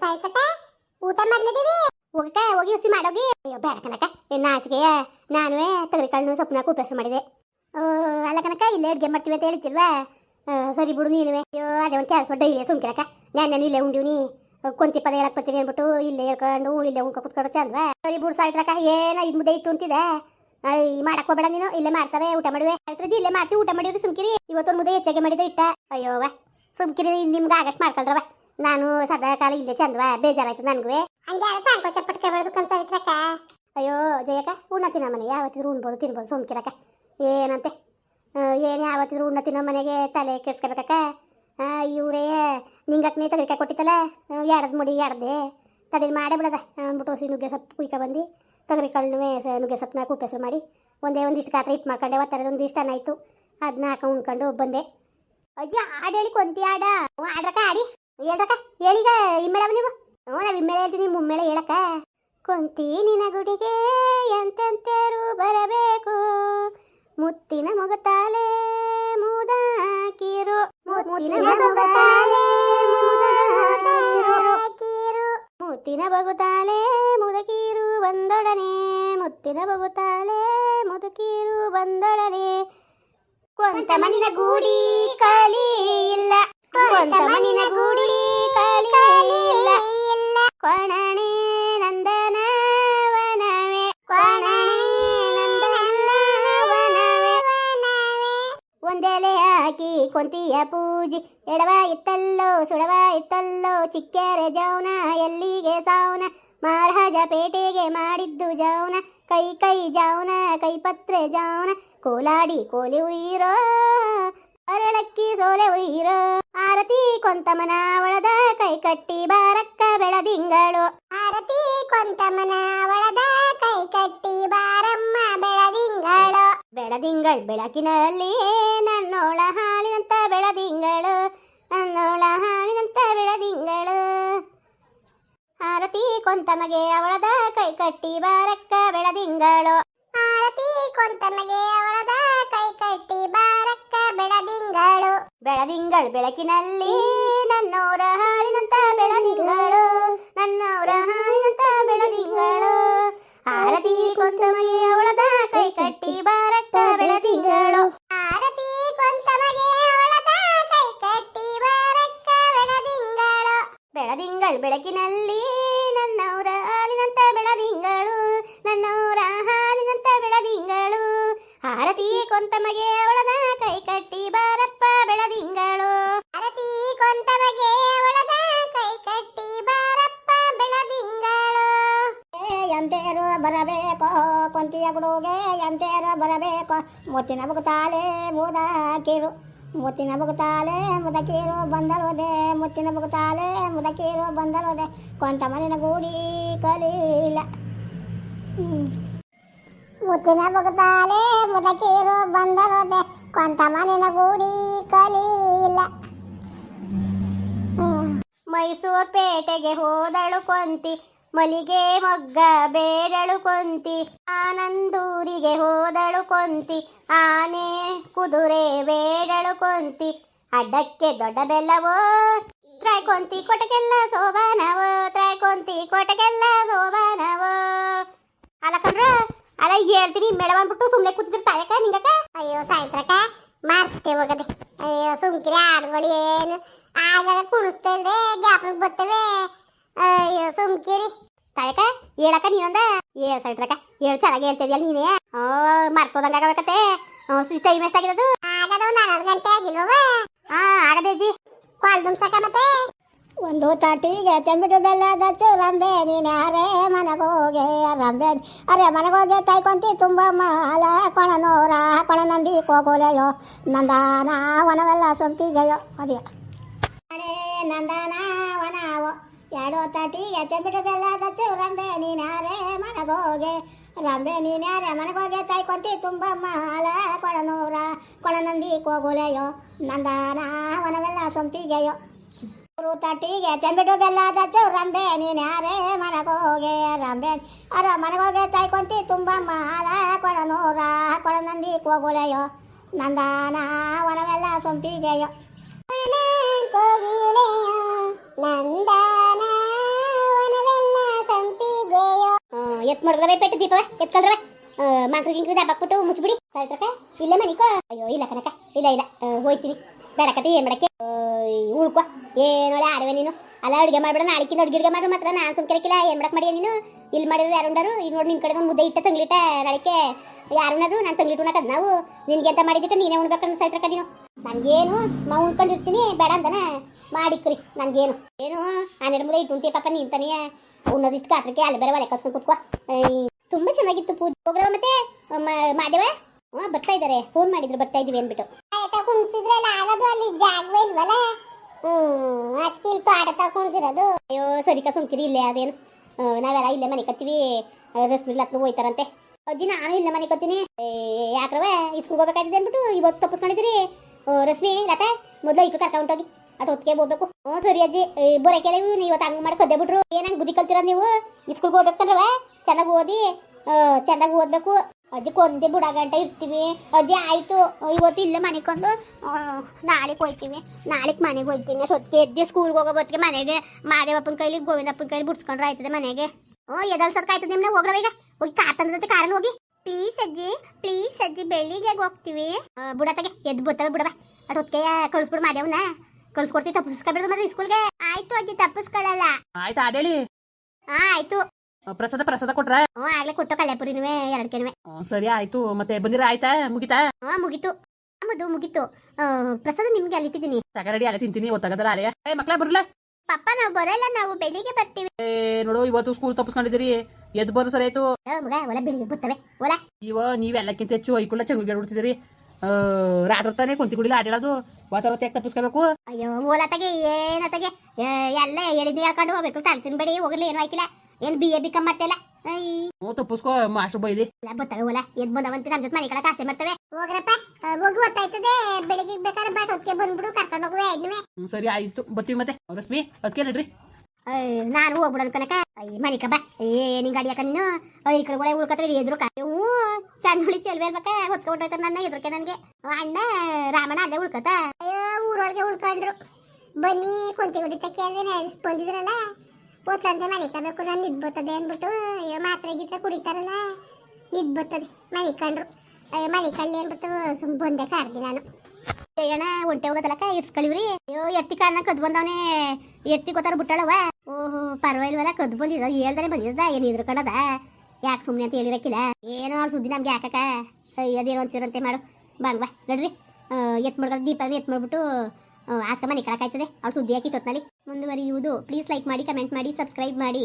ಸಾಯ್ಕಟ ಊಟ ಮಾಡ್ಲಿದ್ದೀವಿ ಹೋಗಕ್ಕ ಹೋಗಿ ಹುಸಿ ಮಾಡೋಗಿ. ಅಯ್ಯೋ, ಬೇಡ ಕನಕ ಆಚೆಗೆ ನಾನುವೇ ತಗರಿಕಾಳು ಸೊಪ್ಪನಾಕ ಉಪಯೋಗ ಮಾಡಿದೆ. ಓ, ಅಲ್ಲ ಕನಕ ಇಲ್ಲೇ ಅಡುಗೆ ಮಾಡ್ತೀವಿ ಅಂತ ಹೇಳ್ತಿಲ್ವಾ ಸರಿ ಬಿಡು ನೀನುವೆ. ಅಯ್ಯೋ, ಅದೇ ಒಂದು ಕೆಲಸ ಡೈಲಿ ಸುಮ್ಕಿರಕ್ಕ ನಾನು ಇಲ್ಲೇ ಉಂಡಿವ್ನಿ ಕೊಂತಿ ಪದ ಹೇಳಕ್ ಬರ್ತೀನಿ ಅಂದ್ಬಿಟ್ಟು ಇಲ್ಲೇ ಹೇಳ್ಕೊಂಡು ಇಲ್ಲೇ ಉಂಕ ಕುತ್ಕೊಂಡು ಚಂದ್ವಾ ಸರಿ ಬಿಡು ಸಾಯ್ತ್ರಕ್ಕ ಏನ ಇದು ಮುದ್ದೆ ಇಟ್ಟು ಅಂತಿದೆ ಮಾಡಕ್ ಹೋಗ್ಬೇಡ ನೀನು. ಇಲ್ಲೇ ಮಾಡ್ತಾರೆ, ಊಟ ಮಾಡುವೆ. ಆಯ್ತು ಇಲ್ಲೇ ಮಾಡ್ತೀವಿ, ಊಟ ಮಾಡಿದ್ರು ಸುಮ್ಕಿರಿ. ಇವತ್ತೊಂದು ಮುದ್ದೆ ಹೆಚ್ಚಾಗಿ ಮಾಡಿದ ಇಟ್ಟ. ಅಯ್ಯೋ ಸುಮ್ಕಿರಿ ನಿಮ್ಗೆ ಆಗಷ್ಟು ಮಾಡ್ಕೊಳ್ರವ ನಾನು ಸದಾ ಕಾಲ ಇಲ್ಲೇ ಚಂದವ, ಬೇಜಾರಾಯ್ತು ನನಗೂ ಹಂಗೆ ಸಾಂಕೋಚ ಕನ್ಸ ಕನ್ಸಾವಿತ್ರಕ್ಕ ಅಯ್ಯೋ, ಜಯಕ್ಕ, ಉಣ್ಣ ತಿನ್ನೋ ಮನೆ, ಯಾವತ್ತಿದ್ರು ಉಣ್ಬೋದು, ತಿನ್ಬೋದು, ಸುಮ್ಕಿರಕ್ಕ. ಏನಂತೆ? ಏನು ಯಾವತ್ತಿದ್ರು ಉಣ್ಣ ತಿನ್ನೋ ಮನೆಗೆ ತಲೆ ಕೆಡ್ಸ್ಕೊಬೇಕಕ್ಕ? ಇವರೇ ನಿಂಗಕ್ಕನೇ ತಗರಿಕಾಯಿ ಕೊಟ್ಟಿತ್ತಲ್ಲ? ಎಡದ್ ಮುಡಿ ಎಡ್ದೆ ತಡಿಲ್ ಮಾಡೇ ಬಿಡದ. ಅಂದ್ಬಿಟ್ಟು ಹಸಿ ನುಗ್ಗೆ ಸೊಪ್ಪು ಕುಯ್ಕ ಬಂದು. ತಗರಿ ಕಳ್ಳುವೆ ನುಗ್ಗೆ ಸೊಪ್ಪನ್ನ ಕುಪ್ಪೆಸರು ಮಾಡಿ. ಒಂದೇ ಒಂದಿಷ್ಟು ಗಾತ್ರ ಇಟ್ಟು ಮಾಡ್ಕೊಂಡೆ ಒತ್ತರದ ಒಂದಿಷ್ಟು ಅನ್ನ ಆಯಿತು ಅದನ್ನ ಹಾಕೊಂಡು ಉಣ್ಕೊಂಡು ಬಂದೆ. ಅಜ್ಜಿ ಹಾಡು ಹೇಳಿ ಕೊಂತಿ ಆಡ ಆಡ್ರಕ್ಕ ಆಡಿ ಹೇಳ್ರಕ್ಕ, ಹೇಳೀಗ, ಇಮ್ಮೇಳವ ನೀವು? ಹ್ಞೂ, ನಾವು ಹೇಳ್ತೀನಿ ಮುಮ್ಮೇಳೆ ಹೇಳಕ್ಕ. ಕೊಂತಿ ನಿನ ಗುಡಿಗೆ ಎಂತೆಂತೆರು ಬರಬೇಕು? ಮುತ್ತಿನ ಮೊಗತಾಲೆ ಮುದಾಕಿರು. ಮುತ್ತಿನ ಮೊಗತಾಲೆ ಮುತ್ತಿನ ಬಗುತಾಲೆ ಮುದಕೀರು ಬಂದೊಡನೆ. ಮುತ್ತಿನ ಬಗುತಾಲೆ ಮುದುಕೀರು ಬಂದೊಡನೆ. ಕೊಂತ ಮನಿನ ಗೂಡಿ ಕಲಿ ಇಲ್ಲ. ಕೊಂತ ಮನಿನ ಗುಡಿ ಕಲಿ ಇಲ್ಲ ಕೊಣಣೆ ನಂದನ ವನವೇ ಕೊಣಣೆ ನಂದನ ವನವೇ ಒಂದೆಲೆ ಹಾಕಿ ಕೊಂತಿಯ ಪೂಜಿ. ಎಡವ ಇತ್ತಲ್ಲೋ ಸುಡವ ಇತ್ತಲ್ಲೋ ಚಿಕ್ಕರೆ ಜೌನ ಎಲ್ಲಿಗೆ ಸಾವನ? ಮಹಾರಾಜ ಪೇಟೆಗೆ ಮಾಡಿದ್ದು ಜೌನ. ಕೈ ಕೈ ಜಾವನ ಕೈ ಪತ್ರೆ ಜಾವನ ಕೋಲಾಡಿ ಕೋಲಿ ಉಯ್ಯಿರೋ ಅರಳಕ್ಕಿ ಸೋಲೆ ಉಯಿರೋ. ಆರತಿ ಕೊಂತಮನ ಒಳದ ಕೈ ಕಟ್ಟಿ ಬಾರಕ್ಕ ಬೆಳದಿಂಗಳು. ಆರತಿ ಕೊಂತಮನ ಒಳದ ಕೈ ಕಟ್ಟಿ ಬಾರಮ್ಮ ಬೆಳದಿಂಗಳು. ಬೆಳದಿಂಗಳು ಬೆಳಕಿನಲ್ಲಿ ನನ್ನೋಳ ಹಾಲಿನಂತ ಬೆಳದಿಂಗಳು. ನನ್ನೋಳ ಹಾಲಿನಂತ ಬೆಳದಿಂಗಳು. ಆರತಿ ಕೊಂತಮಗೆ ಅವಳದ ಕೈ ಕಟ್ಟಿ ಬಾರಕ್ಕ ಬೆಳದಿಂಗಳು. ಆರತಿ ಕೊಂತಮಗೆ ಅವಳದ ಬೆಳದಿಂಗಳು ಬೆಳಕಿನಲ್ಲಿ ನನ್ನವರ ಹಾಲಿನಂತ ಬೆಳದಿಂಗಳು ನನ್ನವರ ಹಾಲಿನಂತ ಬೆಳದಿಂಗಳು. ಆರತಿ ಕೊಂತಮಗೆ ಅವಳದ ಕೈ ಕಟ್ಟಿ ಬಾರಕ್ಕ ಬೆಳದಿಂಗಳು. ಆರತಿ ಕೊಂತಮಗೆ ಅವಳದ ಕೈ ಕಟ್ಟಿ ಬಾರಕ್ಕ ಬೆಳದಿಂಗಳು. ಬೆಳದಿಂಗಳು ಬೆಳಕಿನಲ್ಲಿ ನನ್ನವರ ಹಾಲಿನಂತ ಬೆಳದಿಂಗಳು ನನ್ನವರ ಹಾಲಿನಂತ ಬೆಳದಿಂಗಳು. ಆರತಿ ಕೊಂತಮಗೆ ಅವಳದ ಕೈ ಕಟ್ಟಿ ಆರತಿ ಕೊಂತಮಗೆ ಅವಳದ ಕೈ ಕಟ್ಟಿ ಬಾರಪ್ಪ ಬೆಳದಿಂಗಳು. ಎಂತೇರು ಬರಬೇಕು ಕೊಂತಿಯ ಗುಡುಗೆ ಎಂತೇರು ಬರಬೇಕು. ಮುತ್ತಿನ ಬುಗುತಾಲೆ ಮುದಕಿರು ಮುತ್ತಿನ ಬುಗುತಾಲೆ ಮುದಕೀರು ಬಂದಲೋದೆ. ಮುತ್ತಿನ ಬುಗುತಾಲೆ ಮುದಕೀರು ಬಂದಲೋದೆ. ಕೊಂತ ಮನಿನ ಗೂಡಿ ಕಲೀಲ. ಮುತ್ತಿನ ಬುಗುತಾಲೆ ಮುದಕೀರು ಬಂದಲೋದೆ. ಕೊಂತ ಮನಿನ ಗೂಡಿ ಕಲೀಲ. ಮೈಸೂರು ಪೇಟೆಗೆ ಹೋದಳು ಕೊಂತಿ, ಮಲಿಗೆ ಮೊಗ್ಗ ಬೇಡಳು ಕೊಂತಿ. ಆನಂದೂರಿಗೆ ಹೋದಳು ಕೊಂತಿ, ಆನೆ ಕುದುರೆ ಬೇಡಳು ಕೊಂತಿ. ಅಡ್ಡಕ್ಕೆ ದೊಡ್ಡ ಬೆಲ್ಲವೋ ತ್ರಾಯ್ ಕೊಂತಿ ಕೊಟಗೆಲ್ಲ ಸೋಬಾನವೋ ತ್ರಾಯ್ ಕೊಂತಿ ಕೊಟಗೆಲ್ಲ ಸೋಬಾನವೋ. ಅಲ್ಲ ಕಣ್ರ, ಅಲ್ಲ ಹೇಳ್ತೀನಿ ಮೇಡಮ್ ಬಂದ್ಬಿಟ್ಟು ಸುಮ್ಮನೆ ಕೂತಿದ್ರೆ ತಾಯಕ ನಿಂಗಕ್ಕ? ಅಯ್ಯೋ ಸಾಯಂತ್ರಕ್ಕ ಮಾಡ್ತೇವೆ ಹೋಗದೆ. ಅಯ್ಯೋ ಸುಮ್ಕಿರಿ ಹಾಡುಗಳು ಏನು? ಆಗಾಗ ಕುಣಿಸ್ತಾ ಇದ್ರೆ ಜ್ಞಾಪನಕ್ಕೆ ಬರ್ತವೆ. ಅಯ್ಯೋ ಸುಮ್ಕಿರಿ. ತಾಯಕ ಹೇಳಕ ನೀನೊಂದ? ಏ ಸೈತ್ರಕ ಹೇಳು ಚೆನ್ನಾಗಿ ಹೇಳ್ತಿದ್ಯಲ್ಲ ನೀನೇ? ಓ ಮರ್ತೋದಂಗ ಆಗಬೇಕತ್ತೆ. ಟೈಮ್ ಎಷ್ಟಾಗಿರೋದು ಆಗದ ಒಂದು ಹನ್ನೊಂದು ಗಂಟೆ ಆಗಿಲ್ವ ಹಾ ಆಗದೆ ಅಜ್ಜಿ ಕಾಲ್ ದುಮ್ಸಕ ಮತ್ತೆ? ಒಂದು ತಟಿಗೆ ತಂಬಿಟ್ಟು ಬೆಲ್ಲದ ರಂಬೆ ಅರೆ ಮನಗೋಗೆ ರಂಬೆ ಅರೆ ಮನಗೋಗೆ ತೈಕೊಂತಿ ತುಂಬ ಮಾಲ. ಕೊಣನೋರ ಕೊಣನಂದಿ ಕೋಗೋಲೆಯೋ ನಂದಾನ ವನವೆಲ್ಲ ಸೊಂಪಿಗೆಯೋ ಅದೇ. ಅರೆ ನಂದನ ವನವೋ ಎರಡು ತಟಿಗೆ ತಂಬಿಟ್ಟು ಬೆಲ್ಲದ ರಂಬೆ ನೀನಾರೆ ಮನಗೋಗೆ. ರಂಬೆ ನೀನ್ಯಾರೇ ಮನಗೋಗೆ ತೈಕೊಂತಿ ತುಂಬ ಮಾಲ ಕೊಣನೂರ ಕೊಣನಂದಿ ಕೋಗೋಲೆಯೋ ನಂದನ ವನವೆಲ್ಲ ಸೊಂಪಿಗೆಯೋ. ಊರು ತಟ್ಟಿಗೆ ತೆಂಬಿಟ್ಟು ಬೆಲ್ಲದ ರಂಬೆ ನೀನ್ಯಾರೆ ಮನಗೋಗೆ. ರಂಬೆ, ಅರ ಮನಗೋಗೆ ತಾಯಿ ತಾಯ್ಕೊಂತಿ ತುಂಬ ಮಾಲ ಕೊಳನೂರ, ಕೊಳನಂದಿ ಕೋಗುಲೆಯೋ ನಂದನ ವನವೆಲ್ಲ ಸೊಂಪಿಗೆಯೋ. ಕೋಗಿಲೆಯೋ ನಂದನ ವನವೆಲ್ಲ ಸಂಪಿಗೆಯೋ. ಎತ್ ಮಾಡ್ರವೆ ಪೆಟ್ಟು ದೀಪವ? ಎತ್ಕೊಳ್ರವೆ ಮಾಕ್ರು ಗಿಂಕ್ರು ದಬ್ಬಕ್ಬಿಟ್ಟು ಮುಚ್ಚಿಬಿಡಿ. ಸಾವಿತ್ರಕ ಇಲ್ಲೇ ಮನಿಕೋ. ಅಯ್ಯೋ, ಇಲ್ಲ ಕನಕ ಇಲ್ಲ ಇಲ್ಲ. ಹೋಯ್ತೀನಿ. ಬೇಡಕತೆ ಏನು ಮಾಡಕ್ಕೆ? ಉಳ್ಕೋ. ಏನು ಆಡವೆ ನೀನು? ಅಲ್ಲ, ಅಡುಗೆ ಮಾಡ್ಬೇಡ. ನಾಳಿಕಿಂದ ಅಡುಗೆ ಅಡುಗೆ ಮಾಡ್ರೆ ಮಾತ್ರ. ನಾನು ಕರಕಿಲ್ಲ ಏನು ಮಾಡಕ್ಕೆ ಮಾಡಿ ನೀನು? ಇಲ್ಲಿ ಮಾಡಿದ್ರೆ ಯಾರುಂಡರು? ಈಗ ನೋಡಿ ನಿನ್ ಕಡೆ ಒಂದು ಮುದ್ದೆ ಇಟ್ಟ ತಂಗ್ಲಿಟ್ಟ ನಾಳಿಕೆ ಯಾರುನಾದ್ರು ನಾನು ತಂಗ್ಲಿಟ್ಟು ಉಣ್ಣಕದ್ ನಾವು. ನಿನ್ಗೆ ಅಂತ ಮಾಡಿದ್ದಕ್ಕೆ ನೀನೇ ಉಣ್ಬೇಕನ್ನ ಸೈತ್ರಕ ನೀನು. ನನ್ಗೇನು ಮಾ ಉಣ್ಕೊಂಡಿರ್ತೀನಿ ಬೇಡ ಅಂದನ ಮಾಡಿಕ್ರಿ ನನಗೇನು ಏನು ಹನ್ನೆರಡು ಮುದ್ದೆ ಇಟ್ಟು ಪಾಪ ನಿಂತಾನೆ ಉಣ್ಣೋದಿಷ್ಟು ಕಾತ್ರಕ್ಕೆ ಅಲ್ಲಿ ಬೇರೆ ಒಲೆ ಕಸ್ಕೊಂಡು ಕೂತ್ಕೋ. ತುಂಬ ತುಂಬಾ ಚೆನ್ನಾಗಿತ್ತು ಪೂಜೆ. ಹೋಗ್ರವ ಮತ್ತೆ? ಮಾದೇವ ಹ್ಞೂ ಬರ್ತಾ ಇದ್ದಾರೆ ಫೋನ್ ಮಾಡಿದ್ರು ಬರ್ತಾ ಇದೀವಿ ಅಂದ್ಬಿಟ್ಟು. ಕುಣಿಸಿದ್ರಲ್ಲ ಆಗೋದು ಅಲ್ಲಿ ಜಾಗವೇ ಇಲ್ವಲ್ಲ? ಹ್ಮ್ ಅದಕ್ಕೆ ಇಲ್ಲಿ ತೋಟ ಕುಣಿಸಿರೋದು. ಅಯ್ಯೋ ಸರಿ ಸುಮ್ಕಿರಿ ಇಲ್ಲೇ ಅದೇನು? ನಾವೆಲ್ಲ ಇಲ್ಲೇ ಮನೆ ಕತ್ತೀವಿ ರಸ್ಮಿಲ್ ಹತ್ರ ಹೋಯ್ತಾರಂತೆ. ಅಜ್ಜಿ ನಾನು ಇಲ್ಲೇ ಮನೆ ಕತ್ತೀನಿ ಯಾಕ್ರವ ಇಸ್ಕೂಲ್ ಹೋಗ್ಬೇಕಾಗಿದೆ ಅಂದ್ಬಿಟ್ಟು ಇವತ್ತು ತಪ್ಪಿಸ್ಕೊಂಡಿದ್ದೀರಿ ಆ, ರಶ್ಮಿ, ಲತಾ, ಮೊದಲು ಐಕು ಕರ್ಕ ಹೋಗಿ. ಅಟ್ ಹೊತ್ತಿಗೆ ಹೋಗ್ಬೇಕು. ಹ್ಞೂ, ಸರಿ ಅಜ್ಜಿ. ಬೊರೆ ಕೆಲವು ನೀವು ಇವತ್ತು ಮಾಡಿ ಕದ್ದೆ ಬಿಟ್ರು ಏನಂಗೆ ಬುದ್ಧಿ ಕಲ್ತಿರೋದು ನೀವು? ಇಸ್ಕೂಲ್ಗೆ ಹೋಗ್ಬೇಕಂದ್ರವ ಚೆನ್ನಾಗಿ ಓದಿ. ಚೆನ್ನಾಗಿ ಓದ್ಬೇಕು. ಅಜ್ಜಿ ಕೊಂದೆ ಬುಡ ಇರ್ತೀವಿ ಅಜ್ಜಿ, ಆಯಿತು. ಇವತ್ತು ಇಲ್ಲ ಮನೆಗೆ ಕೊಂದು ನಾಳೆಗೆ ಹೋಯ್ತೀವಿ. ನಾಳೆಗೆ ಮನೆಗೆ ಹೋಯ್ತೀನಿ. ಸೊತ್ತಿಗೆ ಎದ್ದು ಸ್ಕೂಲ್ಗೆ ಹೋಗೋ ಹೊತ್ತಿಗೆ ಮನೆಗೆ ಮಾದೇವಪ್ಪನ ಕೈಲಿ, ಗೋವಿಂದಪ್ಪನ ಕೈಲಿ ಬಿಡ್ಸ್ಕೊಂಡ್ರೆ ಆಯ್ತದೆ ಮನೆಗೆ. ಹ್ಞೂ ಎದಲ್ ಸದ್ಕ ಆಯ್ತದೆ ನಿಮ್ನೆ? ಹೋಗ್ರವ ಈಗ. ಹೋಗಿ ಕಾರ್ ತಂದತೆ ಕಾರಲ್ಲಿ ಹೋಗಿ. ಪ್ಲೀಸ್ ಅಜ್ಜಿ. ಪ್ಲೀಸ್ ಅಜ್ಜಿ ಬೆಳಿಗ್ಗೆ ಹೋಗ್ತೀವಿ. ಬುಡತಗೆ ಎದ್ದು ಬರ್ತವೆ ಬಿಡವ. ಅಟ್ ಹೊತ್ತಿಗೆ ಕಳಿಸ್ಬಿಡು ಮಾದೇವನ ಕಳ್ಸ್ಕೊಡ್ತೀವಿ ತಪ್ಪಿಸ್ಕೊಬಿಡ್ದು ಮತ್ತೆ ಸ್ಕೂಲ್ಗೆ ಆಯ್ತು ಅಜ್ಜಿ ತಪ್ಪಿಸ್ಕೊಳ್ಳಲ್ಲ ಆಯ್ತು ಆಡೇಳಿ. ಹಾ ಆಯ್ತು. ಪ್ರಸಾದ ಪ್ರಸಾದ ಕೊಟ್ರ? ಹ್ಞೂ ಆಗ್ಲೇ ಕೊಟ್ಟು ಕಳ್ಳೆಪುರಿನುವೆ ಎರಡು ಕೆನವೆ ಸರಿ ಆಯ್ತು. ಮತ್ತೆ ಬಂದಿರ ಆಯ್ತಾ? ಮುಗಿತಾ? ಹಾ ಮುಗೀತು. ಆಮದು ಮುಗೀತು. ಪ್ರಸಾದ ನಿಮ್ಗೆ ಅಲ್ಲಿ ಇಟ್ಟಿದ್ದೀನಿ? ತಗ ರೆಡಿ ಅಲ್ಲೇ ತಿಂತೀನಿ ಒತ್ತಾಗದಲ್ಲ ಅಲೆಯ ಏ ಮಕ್ಳ ಬರಲ್ಲ ಪಪ್ಪ ನಾವು ಬರಲ್ಲ ನಾವು ಬೆಳಿಗ್ಗೆ ಬರ್ತೀವಿ. ಏ ನೋಡು ಇವತ್ತು ಸ್ಕೂಲ್ ತಪ್ಪಿಸ್ಕೊಂಡಿದ್ದೀರಿ. ಎದ್ದು ಬರೋ ಸರ್ ಆಯ್ತು. ಮಗ ಒಲ ಬೆಳಿಗ್ಗೆ ಬರ್ತವೆ ಒಲ. ಇವ ನೀವೆಲ್ಲಕ್ಕಿಂತ ಹೆಚ್ಚು ಐಕೊಳ್ಳ ಚಂಗುಗೆ ಬಿಡ್ತಿದ್ದೀರಿ ರಾತ್ರಿ ತಾನೇ ಕುಂತಿ ಕುಡಿಲ್ಲ ಆಡೇಳೋದು ವಾತಾವರಣ ಯಾಕೆ ತಪ್ಪಿಸ್ಕೋಬೇಕು. ಅಯ್ಯೋ ಓಲತಗೆ ಏನತಗೆ ತಗೆ. ಎಲ್ಲ ಹೇಳಿದ್ನಿ ಹಾಕೊಂಡು ಹೋಗ್ಬೇಕು. ತಲ್ಸಿನ ಬೇಡಿ ಹೋಗ್ಲಿ ಏನು ಹಾಕಿಲ್ಲ. ಏನು ಬಿ ಎ ಬಿ ಕಮ್ ಮಾಡ್ತಿಲ್ಲ ಹ್ಞೂ ತಪ್ಪಿಸ್ಕೋ ಮಾಸ್ಟರ್ ಬೈಲಿ. ಎಲ್ಲ ಬರ್ತವೆ ಓಲ ಎದ್ ಬಂದವಂತ ನಮ್ಮ ಜೊತೆ ಮನೆ ಕಳಕ ಆಸೆ ಮಾಡ್ತವೆ. ಹೋಗ್ರಪ್ಪ. ಹೋಗಿ ಗೊತ್ತಾಯ್ತದೆ ಬೆಳಿಗ್ಗೆ ಬೇಕಾದ್ರೆ ಬಸ್ ಅದಕ್ಕೆ ಬಂದ್ಬಿಡು ಕರ್ಕೊಂಡು ಹೋಗುವೆ ಹ್ಮ್, ಸರಿ ಆಯ್ತು. ಬರ್ತೀವಿ ಮತ್ತೆ. ರಶ್ಮಿ ಅದಕ್ಕೆ ನಡ್ರಿ. ನಾನು ಹೋಗ್ಬಿಡೋದು ಕನಕ ಅಯ್ಯ ಮನಿಕ ಬಾ. ಏ, ನಿಂಗೆ ನೀನು? ಈ ಕಡೆ ಉಳ್ಕತ್ರ ಎದ್ರು ಹ್ಞೂ ಚಂದ ಚೆಲ್ವೆ ಇರ್ಬೇಕ ಹೊತ್ಕೊಂಡೋಯ್ತ ನನ್ನ ಎದ್ರಕ್ಕೆ ನನಗೆ. ಅಣ್ಣ, ರಾಮಣ್ಣ ಅಲ್ಲೇ ಉಳ್ಕತ. ಅಯ್ಯೋ, ಊರೊಳಗೆ ಉಳ್ಕೊಂಡ್ರು. ಬನ್ನಿ, ಕುಂತಿ ಹೊಡಿತ ಕೇಳಿದ್ರೆ ಬಂದಿದ್ರಲ್ಲ. ಓದ್ಸಂತೆ ಮನಿಕಬೇಕು ನಾನು ನಿದ್ ಬರ್ತದೆ ಅಂದ್ಬಿಟ್ಟು, ಅಯ್ಯೋ, ಮಾತ್ರೆ ಗೀತ್ರೆ ಕುಡಿತಾರಲ್ಲ. ನಿದ್ ಬರ್ತದೆ ಮನೆ ಅಯ್ಯ ಅಯ್ಯೋ ಮನೆ ಕಳ್ಳಿ ಅಂದ್ಬಿಟ್ಟು ಸುಮ್ ಬಂದೆ ಕಾಡ್ದಿ ನಾನು. ಅಣ್ಣ ಒಂಟೆ ಹೋಗೋದಲ್ಲಕ ಇರ್ಸ್ಕಳಿವ್ರಿ. ಅಯ್ಯೋ, ಎತ್ತಿ ಕಾರಣ ಕದ್ ಬಂದವನೇ. ಎತ್ತಿ ಗೊತ್ತಾರ ಬಿಟ್ಟಾಳವ ಓಹೋ, ಪರವಾಗಿಲ್ವಲ್ಲ, ಕದ್ ಬಂದಿದ ಹೇಳ್ದಾನೆ ಬಂದಿದ್ದ. ಏನ್ ಇದ್ರಕಣದ ಯಾಕೆ ಸುಮ್ಮನೆ ಅಂತ ಹೇಳಿರಕ್ಕಿಲ್ಲ ಏನೋ ಅವ್ಳ ಸುದ್ದಿ ನಮ್ಗೆ ಯಾಕಕ್ಕ ಅದೇನೋ ಅಂತಿರಂತೆ ಮಾಡು. ಬಾಂಗ್ ಬಾ. ನಡ್ರಿ. ಎತ್ ಮಾಡ್ಕೊಂಡು ದೀಪ ಎತ್ ಮಾಡ್ಬಿಟ್ಟು ಆಸ್ಕ ಮನೆ ಕಳಕಾಯ್ತದೆ ಅವ್ಳ ಸುದ್ದಿ ಹಾಕಿ ಇಷ್ಟೊತ್ನಲ್ಲಿ ಮುಂದುವರಿಯುವುದು. ಪ್ಲೀಸ್ ಲೈಕ್ ಮಾಡಿ, ಕಮೆಂಟ್ ಮಾಡಿ, ಸಬ್ಸ್ಕ್ರೈಬ್ ಮಾಡಿ.